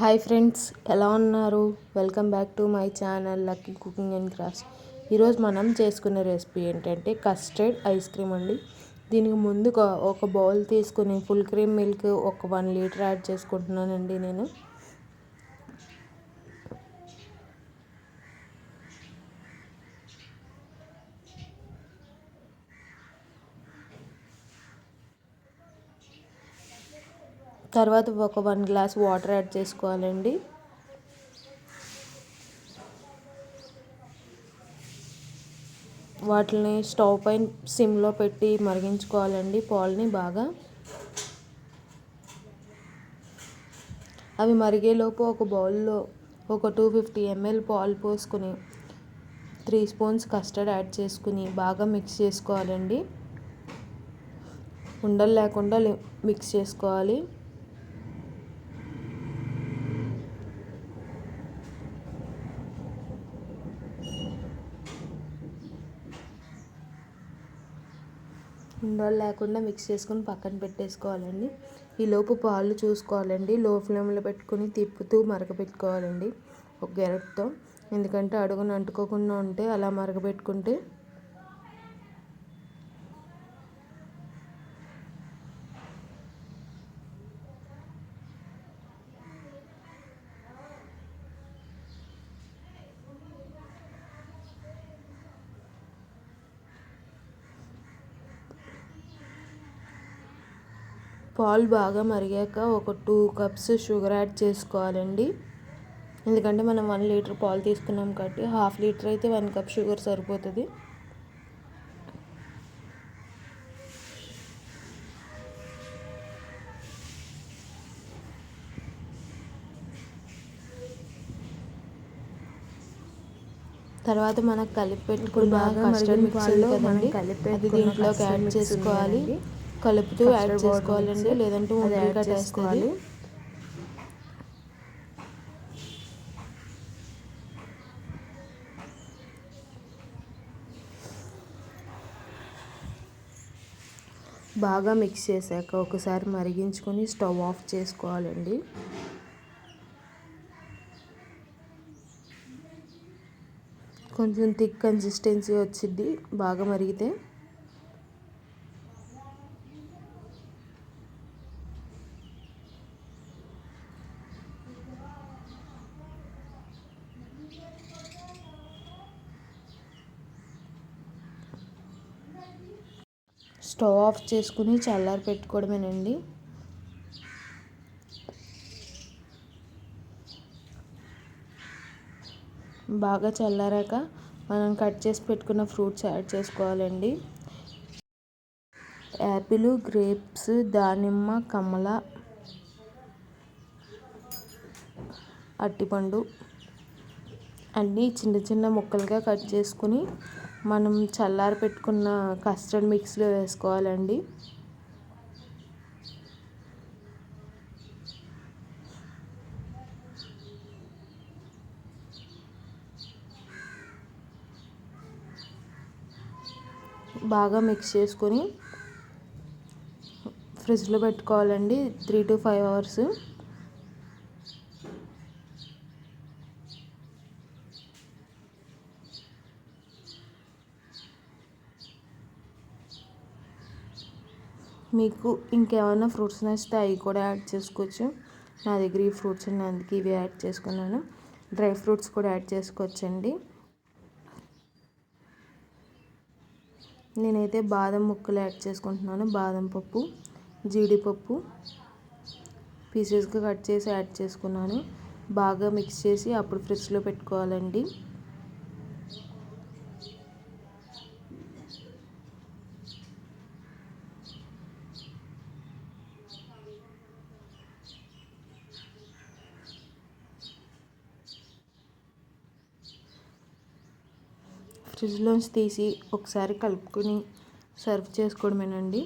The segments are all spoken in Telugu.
హాయ్ ఫ్రెండ్స్ ఎలా ఉన్నారు? Welcome back to my channel lucky cooking and crafts. ఈరోజు మనం చేసుకునే రెసిపీ ఏంటంటే కస్టర్డ్ ఐస్ క్రీమ్ అండి. దీనికి ముందు ఒక బౌల్ తీసుకుని ఫుల్ క్రీమ్ మిల్క్ ఒక వన్ లీటర్ యాడ్ చేసుకుంటున్నానండి నేను. తర్వాత ఒక వన్ గ్లాస్ వాటర్ యాడ్ చేసుకోవాలండి. వాటిని స్టవ్ పైన సిమ్లో పెట్టి మరిగించుకోవాలండి పాలని బాగా. అవి మరిగేలోపు ఒక బౌల్లో ఒక టూ ఫిఫ్టీ ఎంఎల్ పాలు పోసుకుని త్రీ స్పూన్స్ కస్టర్డ్ యాడ్ చేసుకుని బాగా మిక్స్ చేసుకోవాలండి. ఉండలు లేకుండా మిక్స్ చేసుకోవాలి. ఉండలు లేకుండా మిక్స్ చేసుకొని పక్కన పెట్టేసుకోవాలండి. ఈలోపు పాలు చూసుకోవాలండి. లో ఫ్లేమ్లో పెట్టుకుని తిప్పుతూ మరగపెట్టుకోవాలండి. ఒక గెరట్తో. ఎందుకంటే అడుగున అంటుకోకుండా ఉంటే అలా మరగపెట్టుకుంటే పాలు బాగా మరిగాక ఒక టూ కప్స్ షుగర్ యాడ్ చేసుకోవాలండి. ఎందుకంటే మనం వన్ లీటర్ పాలు తీసుకున్నాం కాబట్టి హాఫ్ లీటర్ అయితే వన్ కప్ షుగర్ సరిపోతుంది. తర్వాత మనకు కలిపి పెట్టుకున్న కస్టర్డ్ మిక్స్ కదండి అది దీంట్లోకి యాడ్ చేసుకోవాలి. కలుపుతూ యాడ్ చేసుకోవాలండి. లేదంటే ఉండలు కట్టేసుకోవాలి బాగా మిక్స్ చేశాక ఒకసారి మరిగించుకొని స్టవ్ ఆఫ్ చేసుకోవాలండి. కొంచెం థిక్ కన్సిస్టెన్సీ వచ్చింది బాగా మరిగితే. స్టవ్ ఆఫ్ చేసుకుని చల్లారి పెట్టుకోవడమేనండి. బాగా చల్లారాక మనం కట్ చేసి పెట్టుకున్న ఫ్రూట్స్ యాడ్ చేసుకోవాలండి. యాపిల్ గ్రేప్స్ దానిమ్మ కమల అట్టిపండు అన్నీ చిన్న చిన్న ముక్కలుగా కట్ చేసుకుని మనం చల్లారి పెట్టుకున్న కస్టర్డ్ మిక్స్లో వేసుకోవాలండి. బాగా మిక్స్ చేసుకొని ఫ్రిడ్జ్లో పెట్టుకోవాలండి. త్రీ టు ఫైవ్ అవర్స్ మీకు ఇంకేమైనా ఫ్రూట్స్ నచ్చితే అవి కూడా యాడ్ చేసుకోవచ్చు. నా దగ్గర ఈ ఫ్రూట్స్ ఉన్నాయి అందుకే ఇవి యాడ్ చేసుకున్నాను. డ్రై ఫ్రూట్స్ కూడా యాడ్ చేసుకోవచ్చండి. నేనైతే బాదం ముక్కలు యాడ్ చేసుకుంటున్నాను. బాదం పప్పు జీడిపప్పు పీసెస్గా కట్ చేసి యాడ్ చేసుకున్నాను. బాగా మిక్స్ చేసి అప్పుడు ఫ్రిడ్జ్లో పెట్టుకోవాలండి. ఫ్రిడ్జ్లోంచి తీసి ఒకసారి కలుపుకొని సర్వ్ చేసుకోవడమేనండి.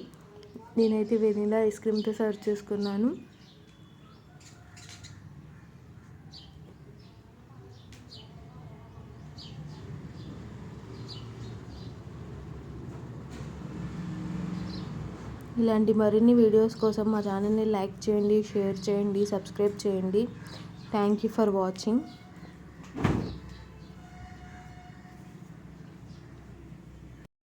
నేనైతే వెనీలా ఐస్ క్రీమ్తో సర్వ్ చేసుకున్నాను. ఇలాంటి మరిన్ని వీడియోస్ కోసం మా ఛానల్ని లైక్ చేయండి షేర్ చేయండి సబ్స్క్రైబ్ చేయండి. Thank you for watching.